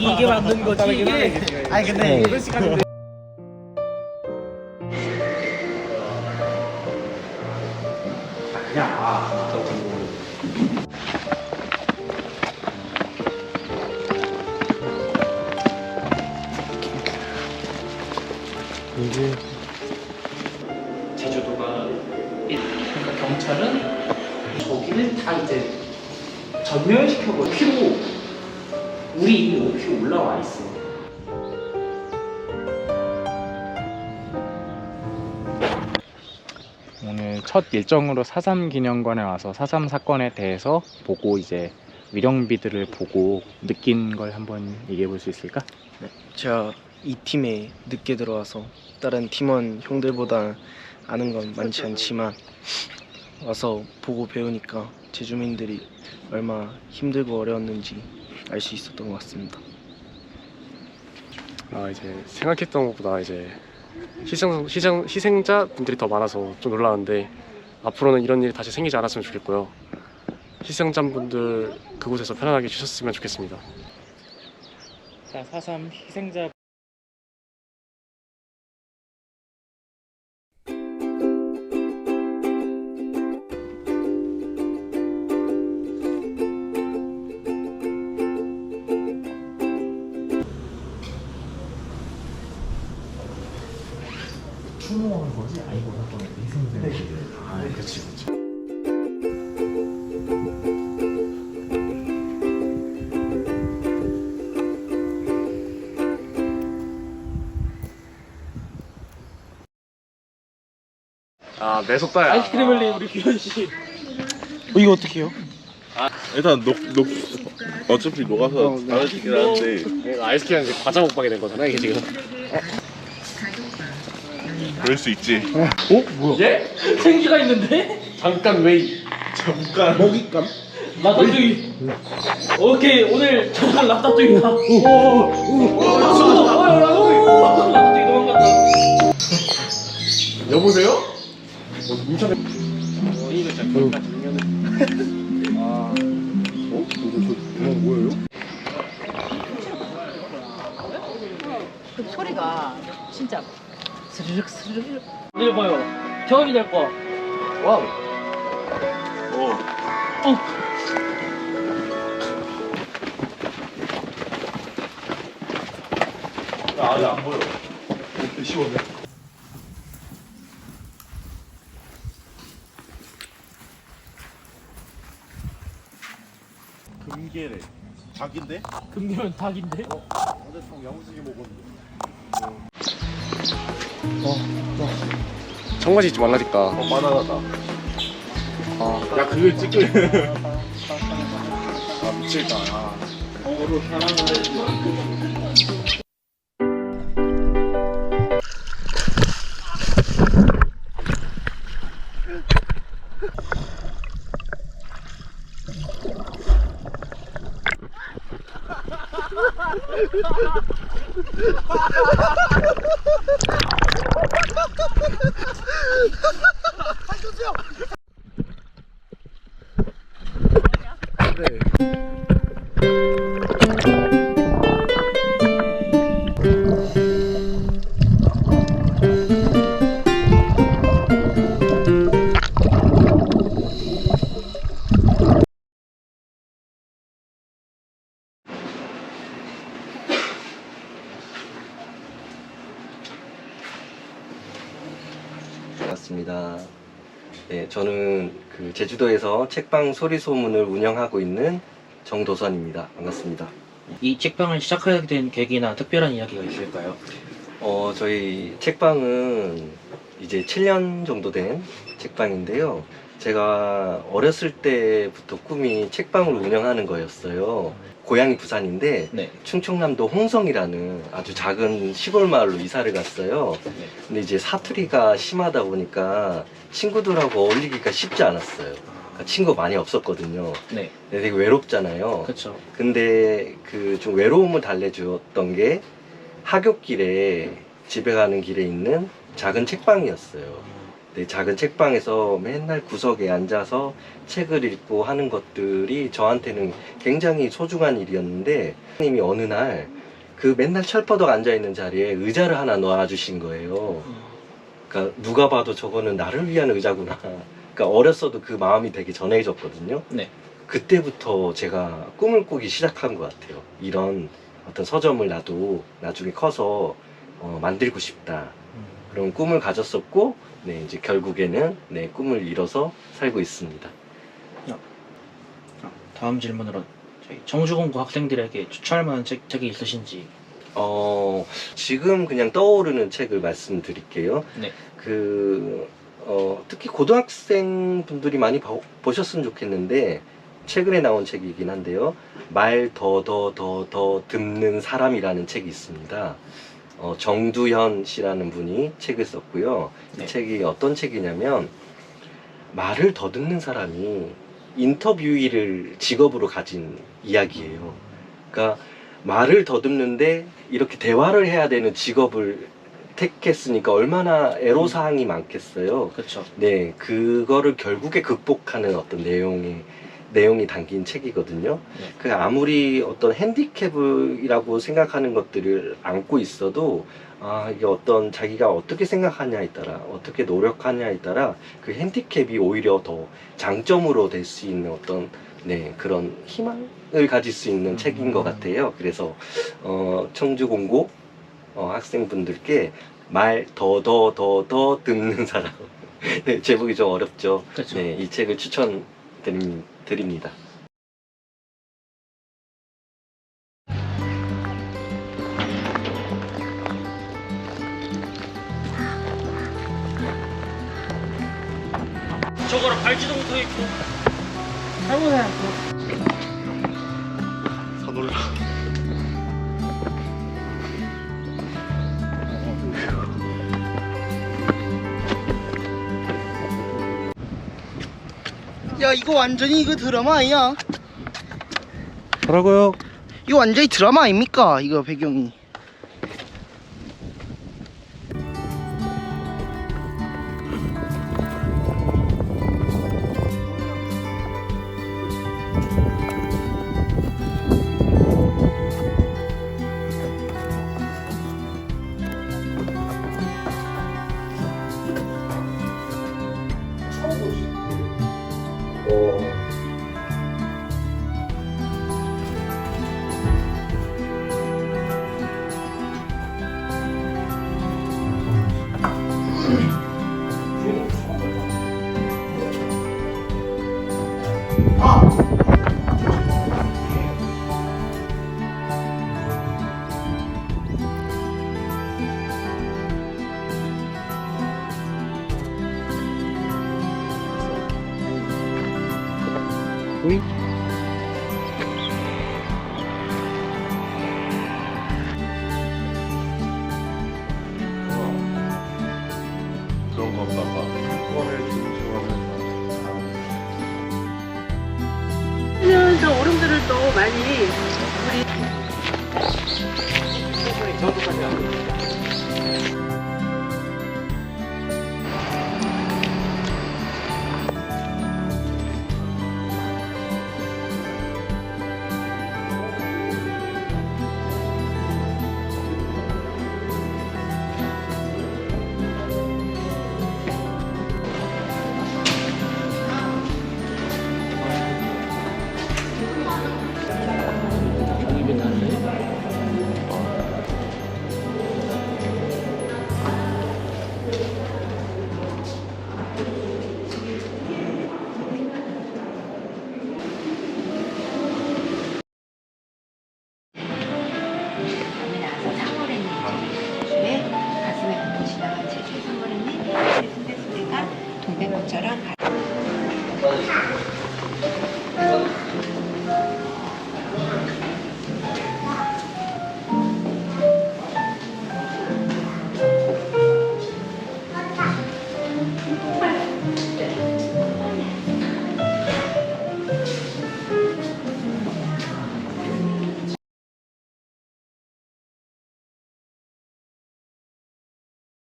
이게 만든 거지 이게. 아니 근데 그럴 시간인데. 이게 제주도가 이- 그러니까 경찰은 저기를 다 이제 전멸시켜버 피로 우리 이미 5km 올라와 있어. 오늘 첫 일정으로 4.3 기념관에 와서 4.3 사건에 대해서 보고 이제 위령비들을 보고 느낀 걸 한번 얘기해 볼 수 있을까? 제가 이 팀에 늦게 들어와서 다른 팀원 형들보다 아는 건 많지 않지만 와서 보고 배우니까 제주민들이 얼마 힘들고 어려웠는지 알 수 있었던 것 같습니다. 아 이제 생각했던 것보다 이제 희생 희생 희생자 분들이 더 많아서 좀 놀라는데 앞으로는 이런 일이 다시 생기지 않았으면 좋겠고요. 희생자 분들 그곳에서 편안하게 쉬셨으면 좋겠습니다. 자, 4.3 희생자 추모하는 거지? 아니고 사건의 희생자 아, 그렇지, 그렇지. 아 매석다야. 아이스크림을 우리 규현 씨. 이거 어떻게 해요? 일단 녹, 녹 어차피 녹아서 달아지긴 하는데 아이스크림 이제 과자 먹방이 된 거잖아 이게 지금. 그럴 수 있지 예? 생기가 있는데? 잠깐 웨이. 라따뚜이. 오케이 오늘 저녁 라따뚜이다. 오. 오. 오. 라따뚜이. 라따뚜이 도망갔다. 여보세요? 그 소리가 진짜 스르륵 스르륵 봐요. 경험이 될 거. 와우. 오. 어. 아예 안 보여 금계래 닭인데? 금기면 닭인데? 어제 총 양수기 먹었는데 청바지 입지 말라니까. 어 바나나다 아, 야 그걸 찍고 아 미칠까. 아. 반갑습니다. 네, 저는 그 제주도에서 책방 소리 소문을 운영하고 있는 정도선입니다. 반갑습니다. 이 책방을 시작하게 된 계기나 특별한 이야기가 있을까요? 어, 저희 책방은 이제 7년 정도 된 책방인데요. 제가 어렸을 때부터 꿈이 책방을 운영하는 거였어요. 고향이 부산인데 네. 충청남도 홍성이라는 아주 작은 시골 마을로 이사를 갔어요. 네. 근데 이제 사투리가 심하다 보니까 친구들하고 어울리기가 쉽지 않았어요. 그러니까 친구가 많이 없었거든요. 네. 근데 되게 외롭잖아요. 그렇죠. 근데 그 좀 외로움을 달래주었던 게 하굣길에 집에 가는 길에 있는 작은 책방이었어요. 네, 작은 책방에서 맨날 구석에 앉아서 책을 읽고 하는 것들이 저한테는 굉장히 소중한 일이었는데 선생님이 어느 날 그 맨날 철퍼덕 앉아있는 자리에 의자를 하나 놔주신 거예요. 그러니까 누가 봐도 저거는 나를 위한 의자구나. 그러니까 어렸어도 그 마음이 되게 전해졌거든요. 네. 그때부터 제가 꿈을 꾸기 시작한 것 같아요. 이런 어떤 서점을 나도 나중에 커서 어, 만들고 싶다. 그런 꿈을 가졌었고, 네, 이제 결국에는 네, 꿈을 이뤄서 살고 있습니다. 다음 질문으로 저희 정주공고 학생들에게 추천할 만한 책, 책이 있으신지 어, 지금 그냥 떠오르는 책을 말씀드릴게요. 네. 그, 어, 특히 고등학생 분들이 많이 봐- 보셨으면 좋겠는데, 최근에 나온 책이긴 한데요. 말 더 더 더 더 듣는 사람이라는 책이 있습니다. 어, 정두현 씨라는 분이 책을 썼고요. 네. 이 책이 어떤 책이냐면, 말을 더 듣는 사람이 인터뷰이를 직업으로 가진 이야기예요. 그러니까 말을 더듬는데 이렇게 대화를 해야 되는 직업을 택했으니까 얼마나 애로사항이 많겠어요. 그렇죠. 네, 그거를 결국에 극복하는 어떤 내용이 내용이 담긴 책이거든요. 네. 그 아무리 어떤 핸디캡이라고 생각하는 것들을 안고 있어도 아 이게 어떤 자기가 어떻게 생각하냐에 따라 어떻게 노력하냐에 따라 그 핸디캡이 오히려 더 장점으로 될 수 있는 어떤 네 그런 희망을 가질 수 있는 책인 것 같아요. 그래서 어, 청주 공고 어, 학생분들께 말 더 더 더 더 듣는 사람 네, 제목이 좀 어렵죠. 그렇죠. 네, 이 책을 추천 드립니다. 저거랑 발지도 못하고. 있고 서둘러. 야 이거 완전히 이거 드라마 아니야? 뭐라고요? 이거 완전히 드라마 아닙니까? 이거 배경이 그런 건가 봐. 저 오름들을 또 많이